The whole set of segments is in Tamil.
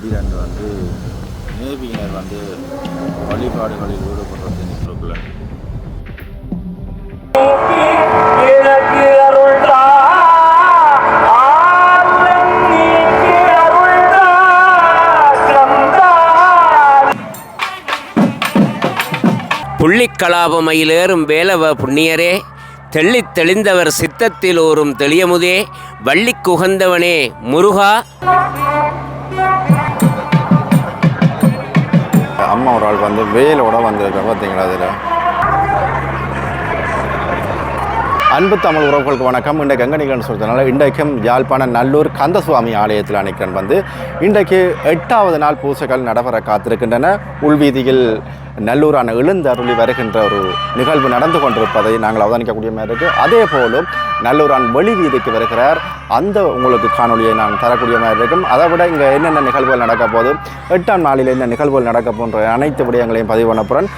திடீரென்று வந்து நேவியினர் வந்து வழிபாடுகளில் ஈடுபடுறது நிற்கிறக்குள்ள புள்ளிக்கலாபமயிலேறும் வேலவ புண்ணியரே தெள்ளித் தெளிந்தவர் சித்தத்தில் ஊறும் தெளியமுதே வள்ளிக் குகந்தவனே முருகா. அம்மா ஒரு ஆள் வந்து வேலோட வந்திருக்க பார்த்தீங்களா அதில் அன்பு தமிழ் உறவுகளுக்கு வணக்கம். இன்றைக்கு எங்கே சொல்றதுனால இன்றைக்கும் யாழ்ப்பாண நல்லூர் கந்தசுவாமி ஆலயத்தில் அணைக்கன் வந்து இன்றைக்கு எட்டாவது நாள் பூசைகள் நடைபெற காத்திருக்கின்றன. உள்வீதியில் நல்லூரான எழுந்தருளி வருகின்ற ஒரு நிகழ்வு நடந்து கொண்டிருப்பதை நாங்கள் அவதானிக்கக்கூடிய மாதிரி. இருக்குது அதே போலும் நல்லூரான் வெளி வீதிக்கு வருகிறார். அந்த உங்களுக்கு காணொலியை நான் தரக்கூடிய மாதிரி இருக்கும். அதை விட இங்கே என்னென்ன நிகழ்வுகள் நடக்க போது எட்டாம் நாளில் என்ன நிகழ்வுகள் நடக்க போன்ற அனைத்து விடயங்களையும் பதிவு பண்ண போகிறேன்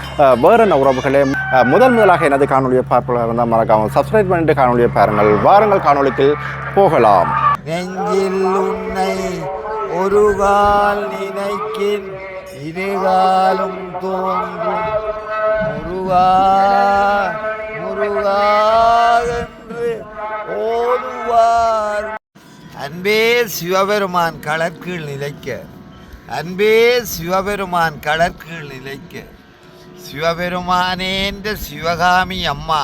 என்ன உறவுகளே? முதல் முதலாக எனது காணொலியை பார்ப்பதாக இருந்தால் மறக்காமல் சப்ஸ்கிரைப் பண்ணிட்டு காணொலியை பாருங்கள். வாருங்கள் காணொலிக்கு போகலாம். நெஞ்சில் உன்னை ஒரு கால் நினைக்கின். இருகாலும் தோன்றும் முருகா முருகா என்று ஓதுவார் அன்பே சிவபெருமான் களற்கீழ் நிலைக்க அன்பே சிவபெருமான் களற்கீழ் நிலைக்க சிவபெருமானேன்ற சிவகாமி அம்மா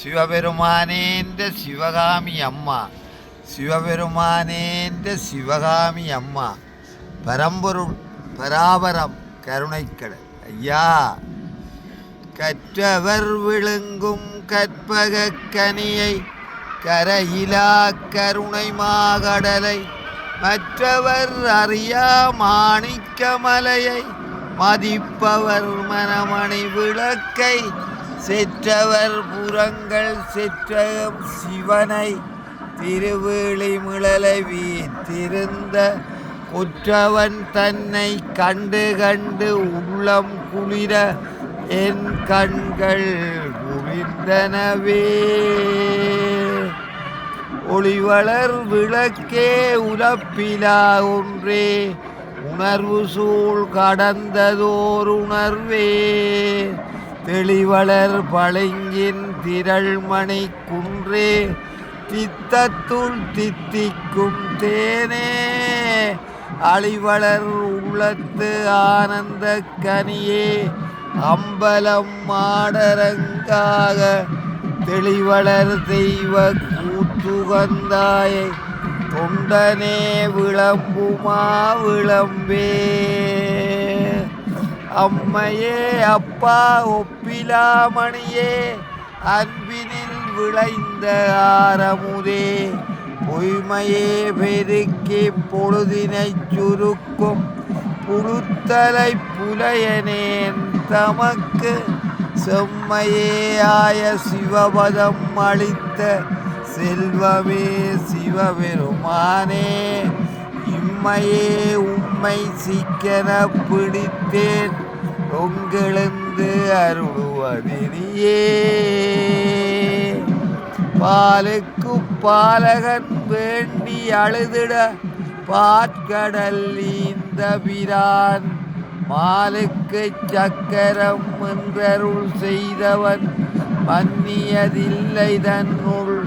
சிவபெருமானேன்ற சிவகாமி அம்மா சிவபெருமானேன்ற சிவகாமி அம்மா பரம்பொருள் பராபரம் கருணைக்கடல் ஐயா கற்றவர் விழுங்கும் கற்பக கனியை கரையிலா கருணை மாகடலை மற்றவர் அறியா மாணிக்கமலையை மதிப்பவர் மனமணி விளக்கை செற்றவர் புறங்கள் செற்றகம் சிவனை திருவேளி மிளலை வீத்திருந்த குற்றவன் தன்னை கண்டு கண்டு உள்ளம் குளிர என் கண்கள் குளிர்ந்தனவே. ஒளிவளர் விளக்கே உலப்பிலா ஒன்றே உணர்வு சூழ் கடந்ததோர் உணர்வே. தெளிவளர் பளிங்கின் திரள்மணி குன்றே தித்தத்துள் தித்திக்கும் தேனே. அழிவளர் உள்ளத்து ஆனந்த கனியே அம்பலம் மாடரங்காக தெளிவளர் தெய்வ கூத்துகந்தாயை தொண்டனே விளம்புமா விளம்பே. அம்மையே அப்பா ஒப்பிலாமணியே அன்பினில் விளைந்த ஆரமுதே. பொய்மையே பெருக்கி பொழுதினைச் சுருக்கும் புழுத்தலை புலையனேன் தமக்கு செம்மையே ஆய சிவபதம் அளித்த செல்வமே சிவபெருமானே இம்மையே உம்மை சிக்கன பிடித்தேன் உங்களெந்து அருள்வதினியே. பாலுக்கு பாலகன் வேண்டி அழுதிட பாற்கடல் இந்த பிரான் மாலுக்கு சக்கரம் என்றருள் செய்தவன் மன்னியதில்லை தன்னுள்.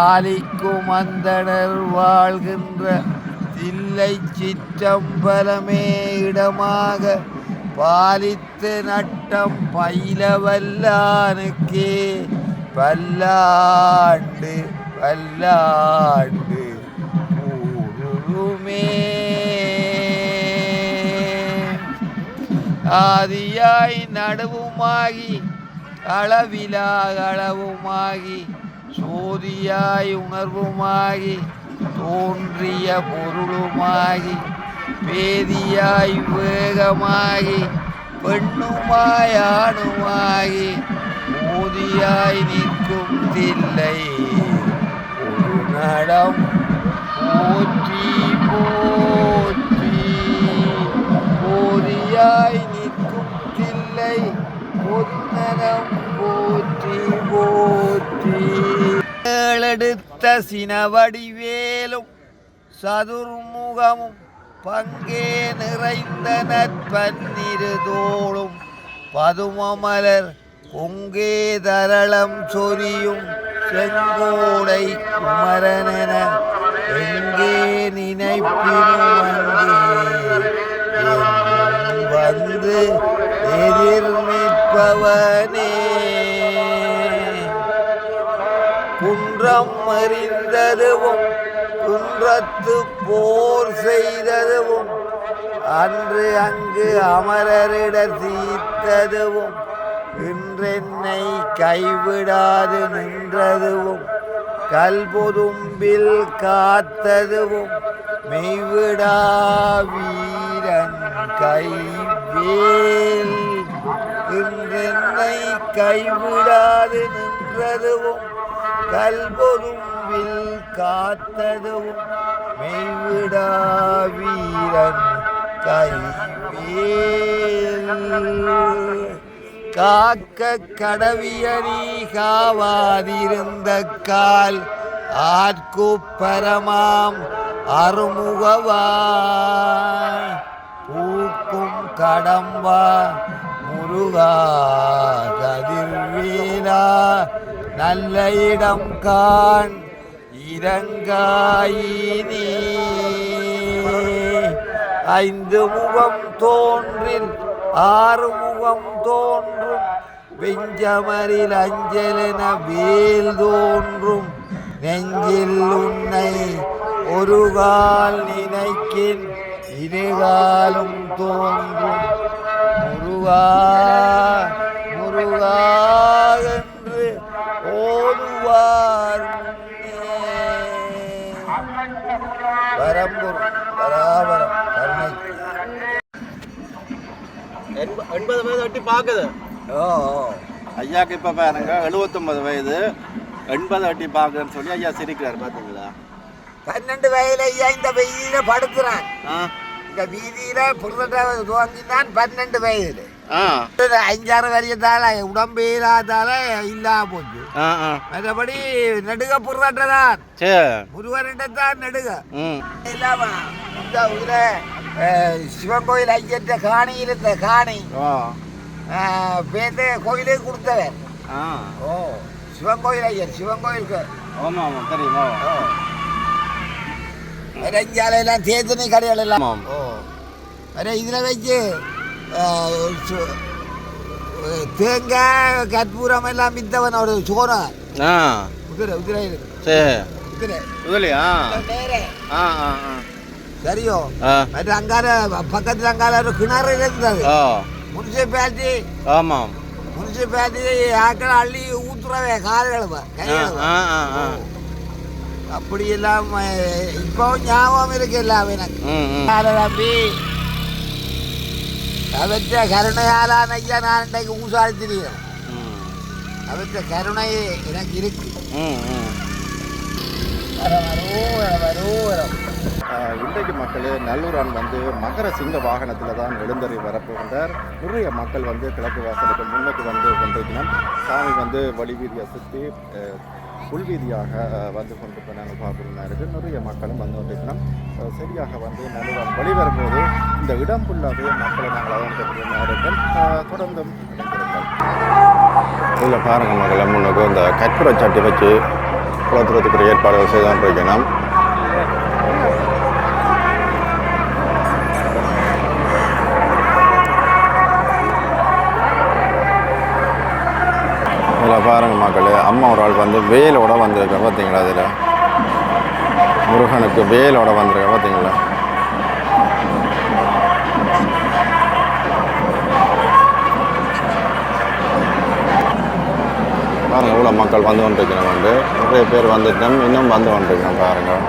ஆலிக்கும் அந்தனர் வாழ்கின்ற தில்லை சிற்றம்பலமே இடமாக பாலித்து நட்டம் பயிலவல்லானுக்கே. பல்லாண்டு பல்லாண்டு கூறுமே ஆதியாய் நடுவுமாகி அளவிலா அளவுமாகி சோதியாய் உணர்வுமாகி தோன்றிய பொருளுமாகி பேதியாய் வேகமாகி பெண்ணுமாய் ஆணுமாகி மோதியாய் நிற்கும் தில்லை ஒரு நடம் போற்றி போற்றி. போதியாய் நிற்கும் தில்லை ஒரு நடம் போற்றி போற்றி. ஏழெடுத்த சினவடிவேலும் சதுர்முகமும் பங்கே நிறைந்த நற்பன்னிருதோளும் பதுமமலர் பொங்கே தரளம் சொரியும் செங்கோடை குமரனென எங்கே நினைப்பினும் வந்து எதிர் நிற்பவனே குன்றம் அறிந்ததுவும் குன்றத்து போர் செய்ததுவும் அன்று அங்கு அமரரிட சீத்ததுவும் இன்றென்னை கைவிடாது நின்றதுவும் கல்பொதும்பில் காத்ததுவும் மெய்விடா வீரன் கைவேல் இன்றென்னை கைவிடாது நின்றதுவும் கல்பொதும்பில் காத்ததுவும் மெய்விடா வீரன் கைவேல் காக்க கடவியணி காவாதிருந்த கால் ஆர்க்கு பரமாம் அருமுகவா பூக்கும் கடம்பா முருகா கதிர்வீரா நல்ல இடம் காண் இரங்காயினி ஐந்து முகம் தோன்றில் ஆறு முகம் தோன்றும். வெஞ்சமரில் அஞ்சலென வேல் தோன்றும். நெஞ்சில் உன்னை ஒரு கால் நினைக்கின் இருகாலும் தோன்றும். முருகா முருகா. வயது வெட்டி பார்க்குது. ஓ ஐயாக்கு இப்போ பாருங்க எழுபத்தொம்பது வயது. எண்பது வெட்டி பார்க்குறேன்னு சொல்லி ஐயா சிரிக்கிறார் பார்த்தீங்களா பன்னெண்டு வயதுல ஐயா இந்த வெயில படுத்துறான் இந்த வீதியில புரட்டாவது துவங்கினான் பன்னெண்டு ஒரு அஞ்சாறு வரியத்தால உடம்பு இல்லாதால இல்லாம போச்சு. ஆ ஆ. மற்றபடி நெடுக புரட்டதான் சரி முருகன்கிட்ட தான் நெடுக. இல்லாம இந்த அஹ், சிவன் கோயில் ஐயற்ற காணி இருந்த காணி கோயிலுக்கு கொடுத்தவன் ஆ ஓ சிவன் கோயில் ஐயர் சிவன் கோயிலுக்கு ஆமாம் ஆமாம் தெரியுமா ஓ ரஞ்சாலை எல்லாம் தேத்தனி கடைகள் எல்லாம் ஓ அரே இதில் வச்சு தேங்காய் கற்பூரம் எல்லாம் வித்தவன் ஒரு சோனா சரி குதிரை இதுலையா நேரே ஆ ஆ ஆ சரியோ ஆ மற்ற அங்கால பக்கத்தில் அங்கால ஒரு கிணறு இருந்தது ஓ முனிசிபாலிட்டி ஆமாம் முனிசிபாலிட்டி ஆக்கள் அள்ளி ஊத்துறவே கால்களுவ ஆ கைகளுவ ஆ ஆ ஆ அப்படி எல்லாம் அஹ், இப்போ ஞாபகம் இருக்கு எல்லாம் எனக்கு தம்பி அவற்ற கருணையாலான ஐயா நான் இன்றைக்கு ஊசாரி தெரியும் அவற்ற கருணை எனக்கு இருக்கு வரம் வரும் வரும் இன்றைக்கு மக்கள் நல்லூரான் வந்து மகர சிங்க வாகனத்தில் தான் எழுந்தறி வரப்போகின்றார். நிறைய மக்கள் வந்து கிழக்கு வாசலுக்கு முன்னுக்கு வந்து கொண்டிருக்கணும் சாமி வந்து வழிவீதியை சுற்றி புல்வீதியாக உள்வீதியாக வந்து கொண்டு போனாங்க நாங்கள் நிறைய மக்களும் வந்து கொண்டிருக்கணும் சரியாக வந்து நல்லூரான் வெளிவரும்போது இந்த இடம் ஃபுல்லாகவே மக்களை நாங்கள் அவங்களுக்கு தொடர்ந்தும் இதில் பாருங்கள் மக்கள் முன்னுக்கு இந்த கற்பூரை சட்டி வச்சு குளத்துறதுக்கு ஏற்பாடுகள் செய்து கொண்டிருக்கணும் அம்மா ஒரு ஆள் வந்து வேலோட வந்திருக்க பார்த்தீங்களா அதில்? முருகனுக்கு வேலோட வந்திருக்க பார்த்தீங்களா பாருங்கள் இவ்வளோ மக்கள் வந்து கொண்டிருக்கிறோம் வந்து நிறைய பேர் வந்துட்டோம் இன்னும் வந்து கொண்டிருக்கிறோம் பாருங்கள்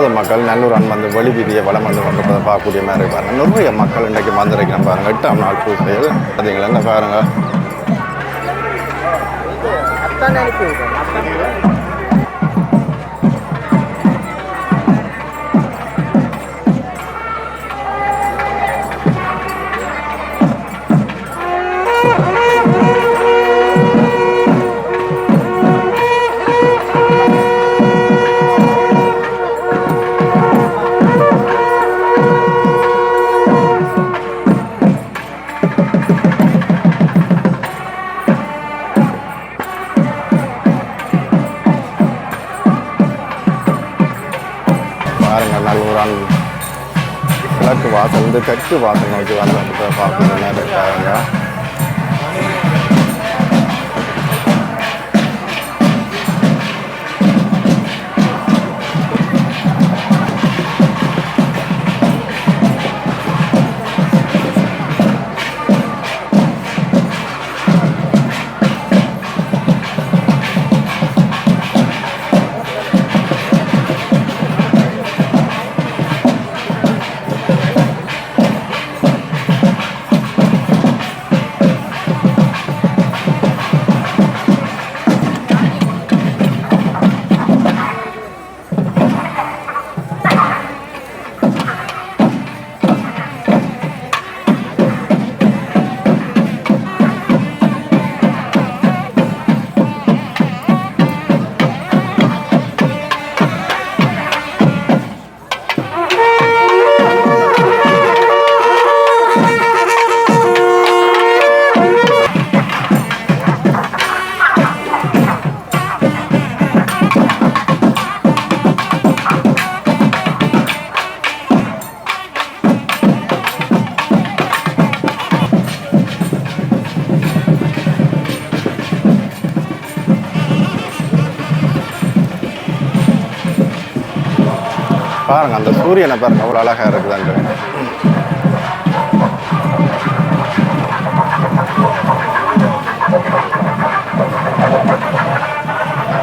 முப்பது மக்கள் நல்லூர் அன் வந்து வெளி வீதியை வளம் வந்து கொண்டிருப்பதை பார்க்கக்கூடிய மாதிரி இருப்பாங்க நிறைய மக்கள் இன்றைக்கு வந்திருக்கிறோம் பாருங்க. எட்டாம் நாள் பூசையில் பார்த்தீங்களா? என்ன வந்து தெற்கு வாசல் நோக்கி வந்து பார்க்கக்கூடிய இருக்காங்க. பாருங்க அந்த சூரியனை பாருங்க அவ்வளோ அழகா இருக்குதான்ட்டு.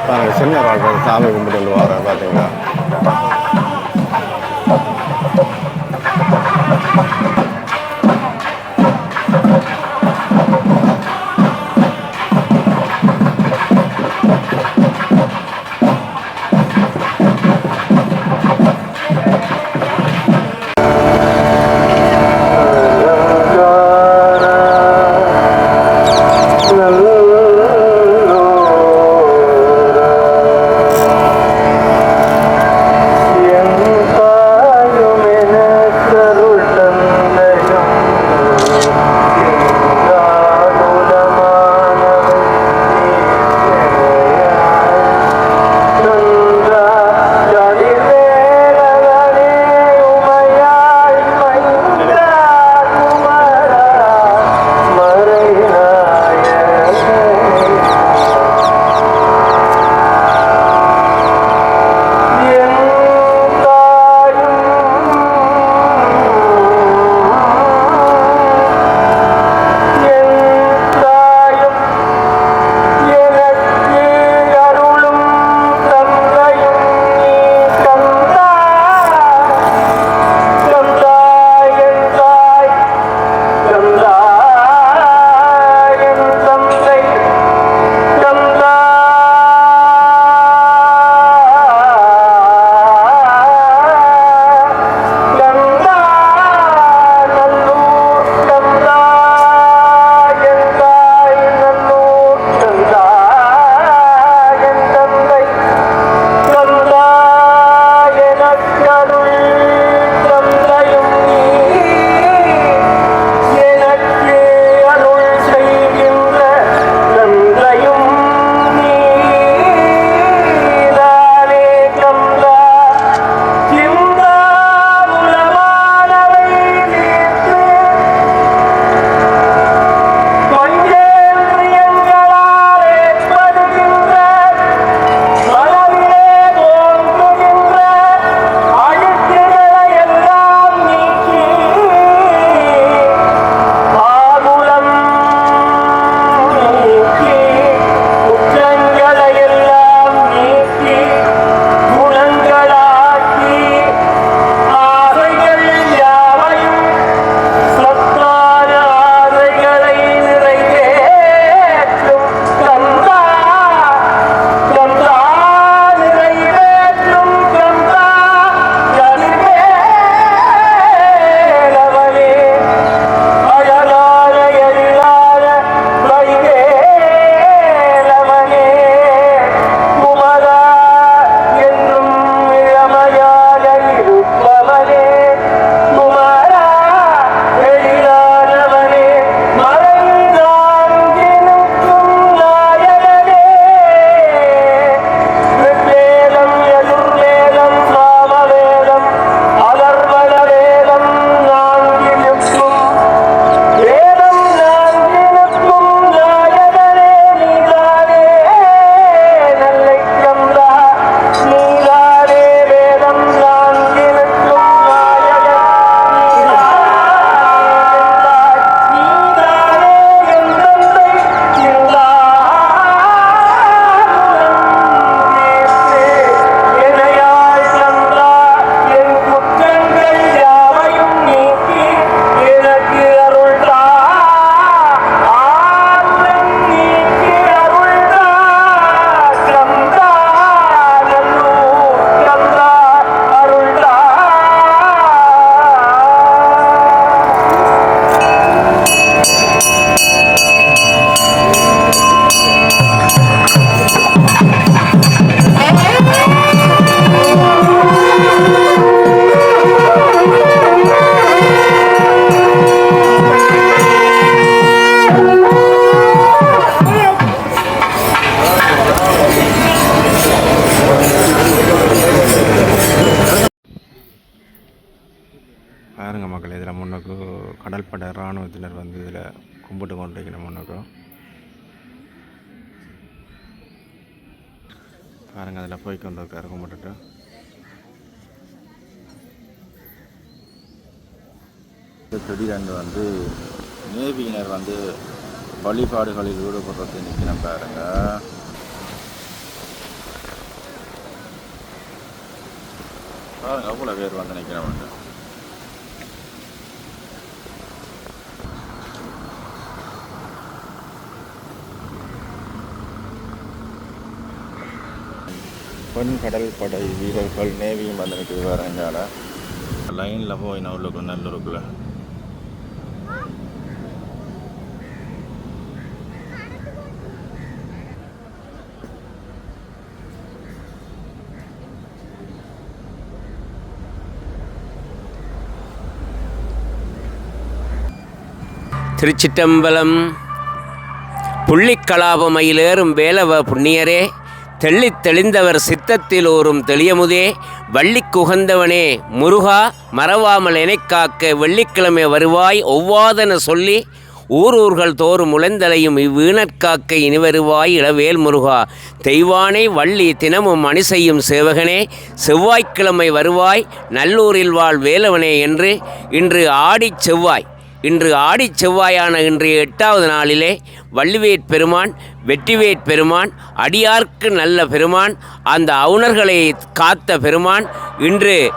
பாருங்க சின்ன வாழ்க்கை சாமி கும்பிட்டு வர பார்த்தீங்களா கும்பிட்டு கொண்டிருக்கணும் முன்னுக்கும் பாருங்க அதில் போய் கொண்டு இருக்காரு கும்பிட்டுட்டு. திடீரென்று வந்து நேவியினர் வந்து வழிபாடுகளில் ஈடுபடுறது நிற்கிறேன் பாருங்க. பாருங்க அவ்வளோ பேர் வந்து நிற்கிறவங்க. பெண் கடல் படை வீரர்கள் நேவியும் வந்து நிற்கிது பாருங்க லைனில் போய் நான் உள்ளுக்கு நல்லூருக்குள்ள திருச்சிட்டம்பலம் புள்ளிக்கலாபமயிலேறும் வேலவ புண்ணியரே. தெள்ளித் தெளிந்தவர் சித்தத்தில் ஓரும் தெளியமுதே வள்ளிக்குகந்தவனே முருகா மறவாமல் இணைக்காக்க வெள்ளிக்கிழமை வருவாய் ஒவ்வாதென சொல்லி ஊரூர்கள் தோறும் உழந்தலையும் இவ்வீணற்காக்க இனி வருவாய் இளவேல் முருகா. தெய்வானை வள்ளி தினமும் அணி செய்யும் சேவகனே செவ்வாய்க்கிழமை வருவாய் நல்லூரில் வாழ் வேலவனே என்று இன்று ஆடிச் செவ்வாய். இன்று ஆடிச் செவ்வாயான இன்றைய எட்டாவது நாளிலே வள்ளிவேட் பெருமான் வெற்றிவேற் பெருமான் அடியார்க்கு நல்ல பெருமான் அந்த அவுணர்களை காத்த பெருமான் இன்று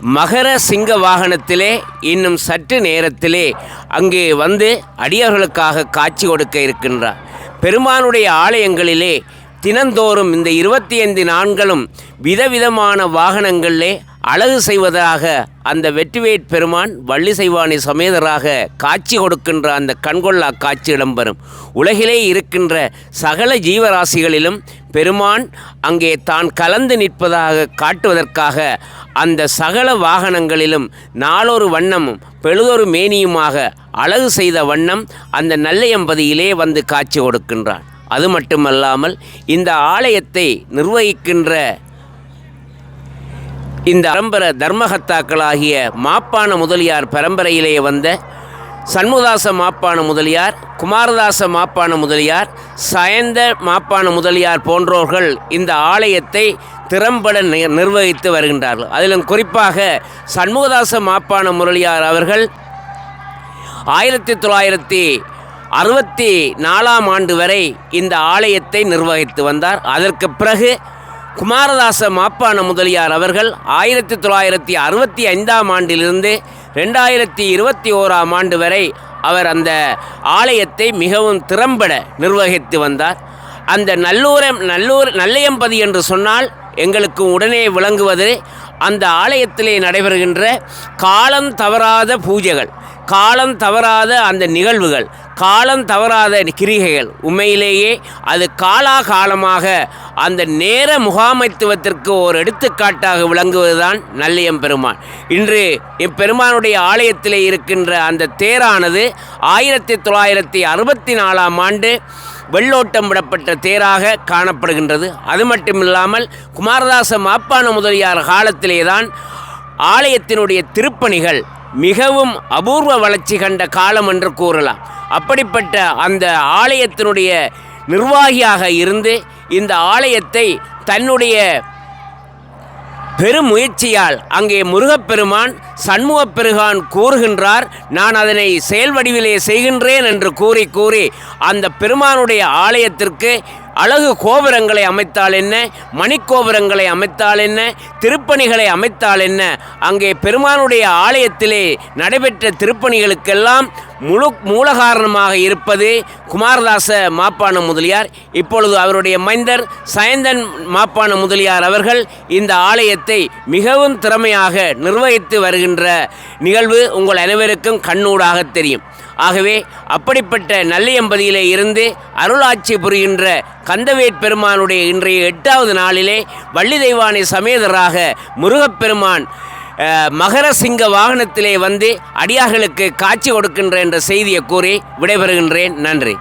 மகர சிங்க வாகனத்திலே இன்னும் சற்று நேரத்திலே அங்கே வந்து அடியார்களுக்காக காட்சி கொடுக்க இருக்கின்றார். பெருமானுடைய ஆலயங்களிலே தினந்தோறும் இந்த இருபத்தி ஐந்து நான்களும் விதவிதமான வாகனங்களிலே அழகு செய்வதாக அந்த வெற்றிவேட் பெருமான் வள்ளி செய்வானி சமேதராக காட்சி கொடுக்கின்ற அந்த கண்கொள்ளா காட்சி இடம்பெறும். உலகிலே இருக்கின்ற சகல ஜீவராசிகளிலும் பெருமான் அங்கே தான் கலந்து நிற்பதாக காட்டுவதற்காக அந்த சகல வாகனங்களிலும் நாளொரு வண்ணமும் பெழுதொரு மேனியுமாக அழகு செய்த வண்ணம் அந்த நல்லையம்பதியிலே வந்து காட்சி கொடுக்கின்றான். அது மட்டுமல்லாமல் இந்த ஆலயத்தை நிர்வகிக்கின்ற இந்த பரம்பர தர்மகத்தாக்களாகிய மாப்பான முதலியார் பரம்பரையிலேயே வந்த சண்முதாச மாப்பான முதலியார் குமாரதாச மாப்பான முதலியார் சயந்த மாப்பான முதலியார் போன்றோர்கள் இந்த ஆலயத்தை திறம்பட நி- நிர்வகித்து வருகின்றார்கள். அதிலும் குறிப்பாக சண்முகதாச மாப்பான முதலியார் அவர்கள் ஆயிரத்தி தொள்ளாயிரத்தி அறுபத்தி நாலாம் ஆண்டு வரை இந்த ஆலயத்தை நிர்வகித்து வந்தார். அதற்கு பிறகு குமாரதாச மாப்பான முதலியார் அவர்கள் ஆயிரத்தி தொள்ளாயிரத்தி அறுபத்தி ஐந்தாம் ஆண்டிலிருந்து ரெண்டாயிரத்தி இருபத்தி ஓராம் ஆண்டு வரை அவர் அந்த ஆலயத்தை மிகவும் திறம்பட நிர்வகித்து வந்தார். அந்த நல்லூரம் நல்லூர் நல்லையம்பதி என்று சொன்னால் எங்களுக்கு உடனே விளங்குவது அந்த ஆலயத்திலே நடைபெறுகின்ற காலம் தவறாத பூஜைகள். காலம் தவறாத அந்த நிகழ்வுகள் காலம் தவறாத கிரிகைகள் உண்மையிலேயே அது காலாகாலமாக அந்த நேர முகாமைத்துவத்திற்கு ஒரு எடுத்துக்காட்டாக விளங்குவதுதான் நல்லியம் பெருமான். இன்று இப்பெருமானுடைய ஆலயத்திலே இருக்கின்ற அந்த தேரானது ஆயிரத்தி தொள்ளாயிரத்தி அறுபத்தி நாலாம் ஆண்டு வெள்ளோட்டம் விடப்பட்ட தேராக காணப்படுகின்றது. அது மட்டுமில்லாமல் குமாரதாச மாப்பான முதலியார் காலத்திலே தான் ஆலயத்தினுடைய திருப்பணிகள் மிகவும் அபூர்வ வளர்ச்சி கண்ட காலம் என்று கூறலாம். அப்படிப்பட்ட அந்த ஆலயத்தினுடைய நிர்வாகியாக இருந்து இந்த ஆலயத்தை தன்னுடைய பெருமுயற்சியால் அங்கே முருகப்பெருமான் சண்முகப்பெருகான் கூறுகின்றார் நான் அதனை செயல் வடிவிலே செய்கின்றேன் என்று கூறி கூறி அந்த பெருமானுடைய ஆலயத்திற்கு அழகு கோபுரங்களை அமைத்தால் என்ன? மணிக்கோபுரங்களை அமைத்தால் என்ன? திருப்பணிகளை அமைத்தால் என்ன? அங்கே பெருமானுடைய ஆலயத்திலே நடைபெற்ற திருப்பணிகளுக்கெல்லாம் முழு மூலகாரணமாக இருப்பது குமாரதாச மாப்பான முதலியார் இப்பொழுது அவருடைய மைந்தர் சயந்தன் மாப்பான முதலியார் அவர்கள் இந்த ஆலயத்தை மிகவும் திறமையாக நிர்வகித்து வருகின்ற நிகழ்வு உங்கள் அனைவருக்கும் கண்ணூடாக தெரியும். ஆகவே அப்படிப்பட்ட நல்லியம்பதியிலே இருந்து அருளாட்சி புரிகின்ற கந்தவேட் பெருமானுடைய இன்றைய எட்டாவது நாளிலே வள்ளி தெய்வானை சமேதராக முருகப்பெருமான் மகர சிங்க வாகனத்திலே வந்து அடியார்களுக்கு காட்சி கொடுக்கின்ற என்ற செய்தியை கூறி விடைபெறுகின்றேன். நன்றி.